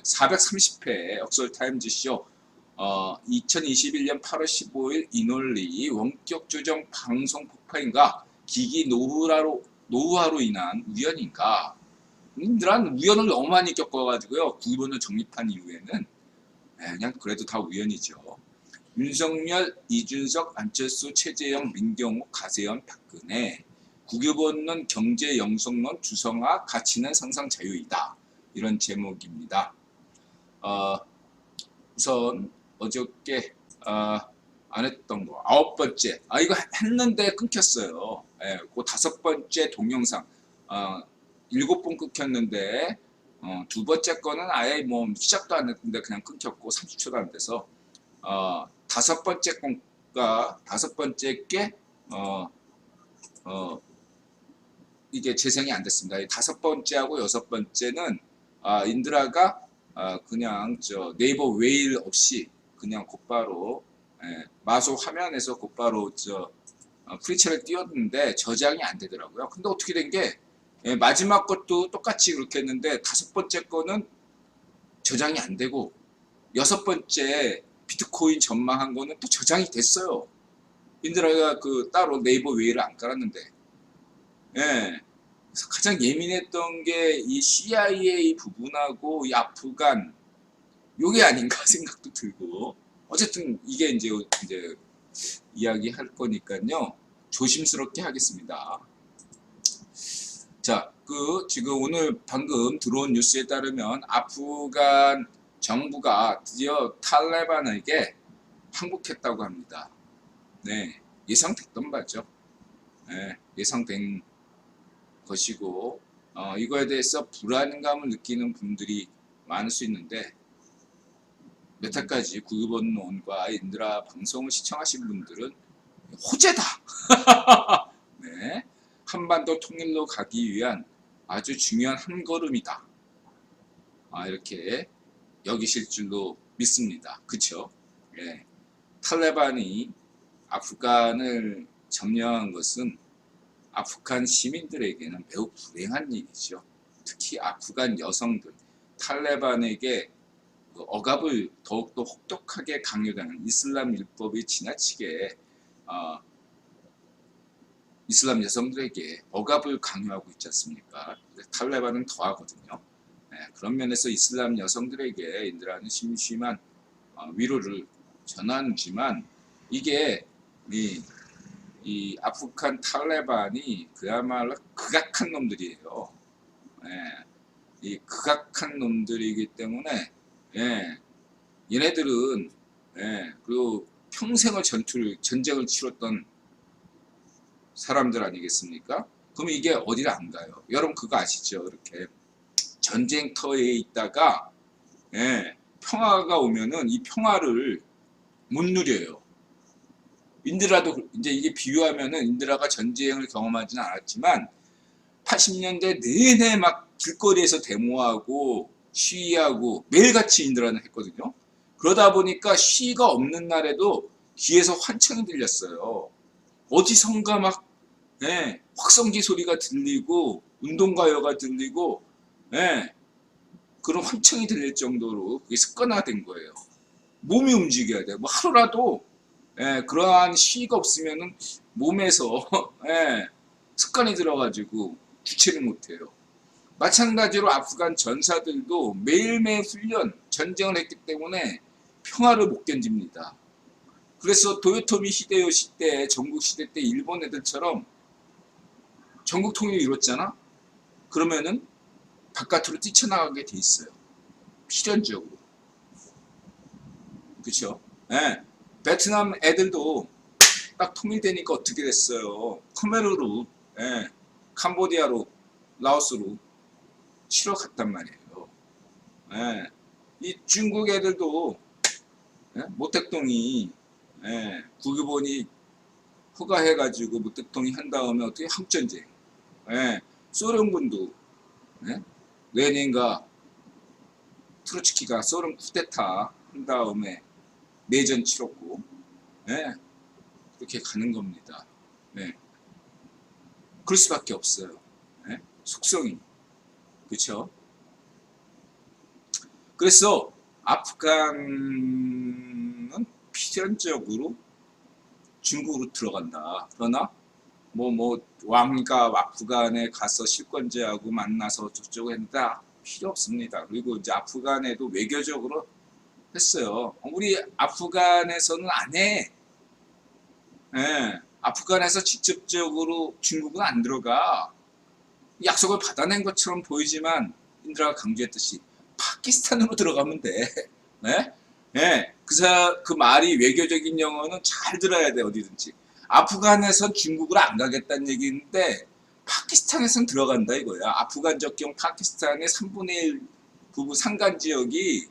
예, 430회 역설타임즈쇼 어, 2021년 8월 15일 이논리 원격 조정 방송 폭파인가? 기기 노후화로, 노후화로 인한 우연인가? 이런 우연을 너무 많이 겪어가지고요. 구본을 정립한 이후에는 예, 그냥 그래도 다 우연이죠. 윤석열, 이준석, 안철수, 최재형, 민경욱, 가세현, 박근혜. 국유본론 경제 영성론 주성화 가치는 상상 자유이다. 이런 제목입니다. 어, 우선 어저께 어, 안 했던 거 아홉 번째 아 이거 했는데 끊겼어요. 예, 그 다섯 번째 동영상 어, 일곱 번 끊겼는데 어, 두 번째 거는 아예 뭐 시작도 안 했는데 그냥 끊겼고 30초도 안 돼서 어, 다섯 번째 건가 다섯 번째 게 어, 어, 이게 재생이 안 됐습니다. 이 다섯 번째하고 여섯 번째는 아, 인드라가 아, 그냥 저 네이버 웨일 없이 그냥 곧바로 예, 마소 화면에서 곧바로 저 어, 프리체를 띄웠는데 저장이 안 되더라고요. 근데 어떻게 된게 예, 마지막 것도 똑같이 그렇게 했는데 다섯 번째 거는 저장이 안 되고 여섯 번째 비트코인 전망한 거는 또 저장이 됐어요. 인드라가 그 따로 네이버 웨이를 안 깔았는데 예. 가장 예민했던 게 이 CIA 부분하고 이 아프간 요게 아닌가 생각도 들고 어쨌든 이게 이제 이제 이야기 할 거니까요 조심스럽게 하겠습니다. 자, 그 지금 오늘 방금 들어온 뉴스에 따르면 아프간 정부가 드디어 탈레반에게 항복했다고 합니다. 네, 예상됐던 바죠. 네, 예상된 것이고 어, 이거에 대해서 불안감을 느끼는 분들이 많을 수 있는데 여태까지 구유본론과 인드라 방송을 시청하신 분들은 호재다. 네, 한반도 통일로 가기 위한 아주 중요한 한 걸음이다. 아, 이렇게 여기실 줄로 믿습니다. 그쵸? 예. 탈레반이 아프간을 점령한 것은 아프간 시민들에게는 매우 불행한 일이죠. 특히 아프간 여성들, 탈레반에게 그 억압을 더욱더 혹독하게 강요하는 이슬람 율법이 지나치게 어, 이슬람 여성들에게 억압을 강요하고 있지 않습니까? 탈레반은 더하거든요. 네, 그런 면에서 이슬람 여성들에게 인드라는 심심한 어, 위로를 전하지만 이게 이, 이 아프간 탈레반이 그야말로 극악한 놈들이에요. 예, 이 극악한 놈들이기 때문에 예, 얘네들은 예, 그리고 평생을 전투를 전쟁을 치렀던 사람들 아니겠습니까? 그럼 이게 어디를 안 가요? 여러분 그거 아시죠? 이렇게 전쟁터에 있다가 예, 평화가 오면은 이 평화를 못 누려요. 인드라도 이제 이게 비유하면은 인드라가 전쟁을 경험하지는 않았지만 80년대 내내 막 길거리에서 데모하고 시위하고 매일같이 인드라는 했거든요. 그러다 보니까 시위가 없는 날에도 귀에서 환청이 들렸어요. 어디선가 막 예, 확성기 소리가 들리고 운동가요가 들리고 예, 그런 환청이 들릴 정도로 그게 습관화된 거예요. 몸이 움직여야 돼요. 뭐 하루라도 예, 그러한 시위가 없으면은 몸에서 예, 습관이 들어가지고 주체를 못해요. 마찬가지로 아프간 전사들도 매일매일 훈련, 전쟁을 했기 때문에 평화를 못 견딥니다. 그래서 도요토미 히데요시 때, 전국 시대 때 일본 애들처럼 전국 통일을 이뤘잖아? 그러면은 바깥으로 뛰쳐나가게 돼 있어요. 필연적으로. 그쵸? 예. 베트남 애들도 딱 통일되니까 어떻게 됐어요? 카메루로, 예. 캄보디아로, 라오스로 치러 갔단 말이에요. 예. 이 중국 애들도 예? 모택동이 예. 국유본이 허가해가지고 모택동이 한 다음에 어떻게 항전쟁 예. 소련군도 예? 레닌과 트로츠키가 소련 쿠데타 한 다음에 내전 치렀고 예. 그렇게 가는 겁니다. 예. 그럴 수밖에 없어요. 예? 속성이 그렇죠? 그래서 아프간은 필연적으로 중국으로 들어간다. 그러나 뭐뭐 왕가 아프간에 가서 실권제하고 만나서 저쪽 했다 필요 없습니다. 그리고 이제 아프간에도 외교적으로 했어요. 우리 아프간에서는 안 해. 예, 아프간에서 직접적으로 중국은 안 들어가. 약속을 받아낸 것처럼 보이지만 인드라가 강조했듯이 파키스탄으로 들어가면 돼. 네? 예, 그, 사, 그 말이 외교적인 영어는 잘 들어야 돼, 어디든지. 아프간에선 중국으로 안 가겠다는 얘기인데, 파키스탄에선 들어간다 이거야. 아프간 적경 파키스탄의 3분의 1 부분 상간 지역이,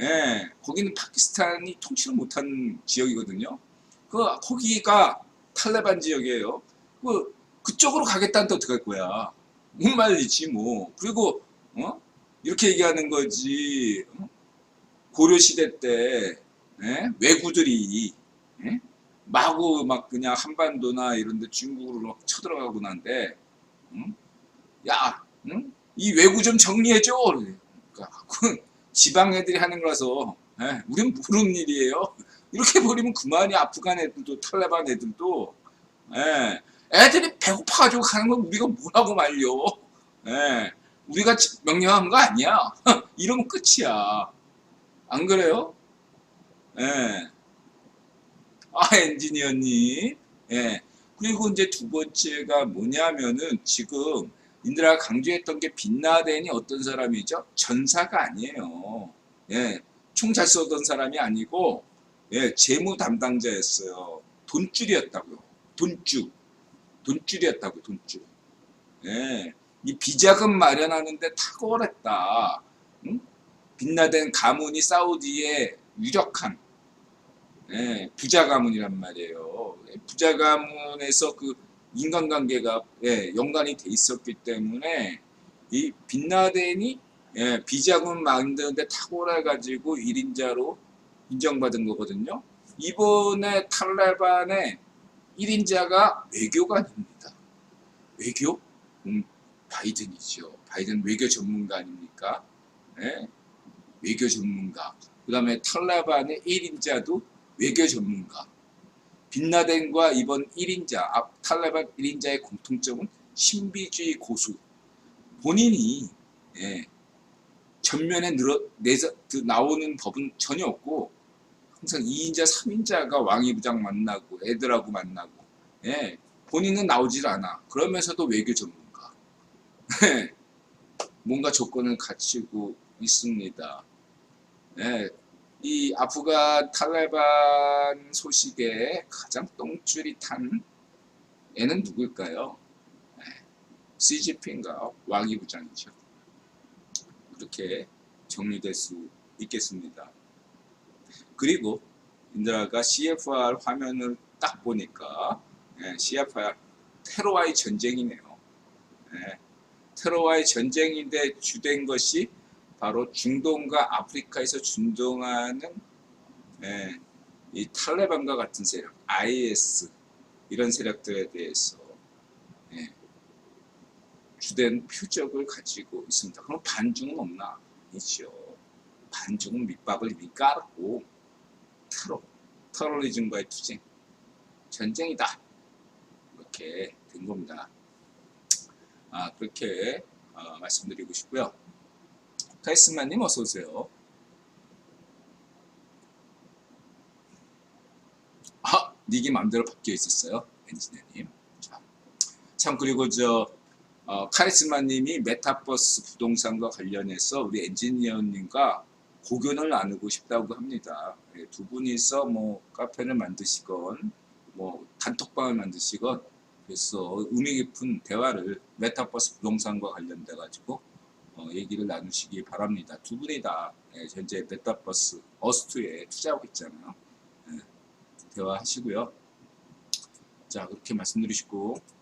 예, 거기는 파키스탄이 통치를 못한 지역이거든요. 그, 거기가 탈레반 지역이에요. 그, 그쪽으로 가겠다는 데 어떡할 거야. 못 말리지, 뭐. 그리고, 어? 이렇게 얘기하는 거지. 어? 고려 시대 때 예? 외구들이 예? 마구 막 그냥 한반도나 이런데 중국으로 막 쳐들어가고 난데 응? 야, 응? 이 외구 좀 정리해줘. 그러니까 그건 지방 애들이 하는 거라서 예? 우린 모르는 일이에요. 이렇게 버리면 그만이 아프간 애들도 탈레반 애들도 예? 애들이 배고파가지고 가는 건 우리가 뭐라고 말려. 예? 우리가 명령한 거 아니야. 이러면 끝이야. 안 그래요? 예. 아, 엔지니어님. 예. 그리고 이제 두 번째가 뭐냐면은 지금 인드라가 강조했던 게 빛나덴이 어떤 사람이죠? 전사가 아니에요. 예. 총 잘 쏘던 사람이 아니고, 예, 재무 담당자였어요. 돈줄이었다고요. 돈줄. 돈줄이었다고, 돈줄. 예. 이 비자금 마련하는데 탁월했다. 응? 빛나된 가문이 사우디의 유력한 예, 부자 가문이란 말이에요. 예, 부자 가문에서 그 인간관계가 예, 연관이 돼 있었기 때문에 이 빛나덴이 예, 비자금 만드는데 탁월해 가지고 1인자로 인정받은 거거든요. 이번에 탈레반의 1인자가 외교관입니다. 외교? 음, 바이든이죠. 바이든 외교 전문가 아닙니까? 예? 외교 전문가. 그 다음에 탈레반의 1인자도 외교 전문가. 빛나덴과 이번 1인자, 아, 탈레반 1인자의 공통점은 신비주의 고수. 본인이 예, 전면에 늘어, 내서, 그 나오는 법은 전혀 없고 항상 2인자, 3인자가 왕이부장 만나고 애들하고 만나고 예, 본인은 나오질 않아. 그러면서도 외교 전문가. 예, 뭔가 조건을 갖추고 있습니다. 네, 이 아프간 탈레반 소식에 가장 똥줄이 탄 애는 누굴까요? 네, 시지핑가 왕이 부장이죠. 그렇게 정리될 수 있겠습니다. 그리고 인드라가 CFR 화면을 딱 보니까 네, CFR 테러와의 전쟁이네요. 네, 테러와의 전쟁인데 주된 것이 바로 중동과 아프리카에서 준동하는 예, 이 탈레반과 같은 세력, IS 이런 세력들에 대해서 예, 주된 표적을 가지고 있습니다. 그럼 반중은 없나? 있죠. 반중은 밑밥을 이미 깔았고 테러, 테러리즘과의 투쟁, 전쟁이다. 이렇게 된 겁니다. 아, 그렇게 어, 말씀드리고 싶고요. 카이스마님 어서 오세요. 아, 닉이 마음대로 바뀌어 있었어요. 엔지니어님. 자, 참 그리고 저 어, 카리스마님이 메타버스 부동산과 관련해서 우리 엔지니어님과 고견을 나누고 싶다고 합니다. 예, 두 분이서 뭐 카페를 만드시건 뭐 단톡방을 만드시건 그래서 의미 깊은 대화를 메타버스 부동산과 관련돼 가지고 어, 얘기를 나누시기 바랍니다. 두 분이 다 예, 현재 메타버스 어스투에 투자하고 있잖아요. 예, 대화하시고요. 자 그렇게 말씀드리시고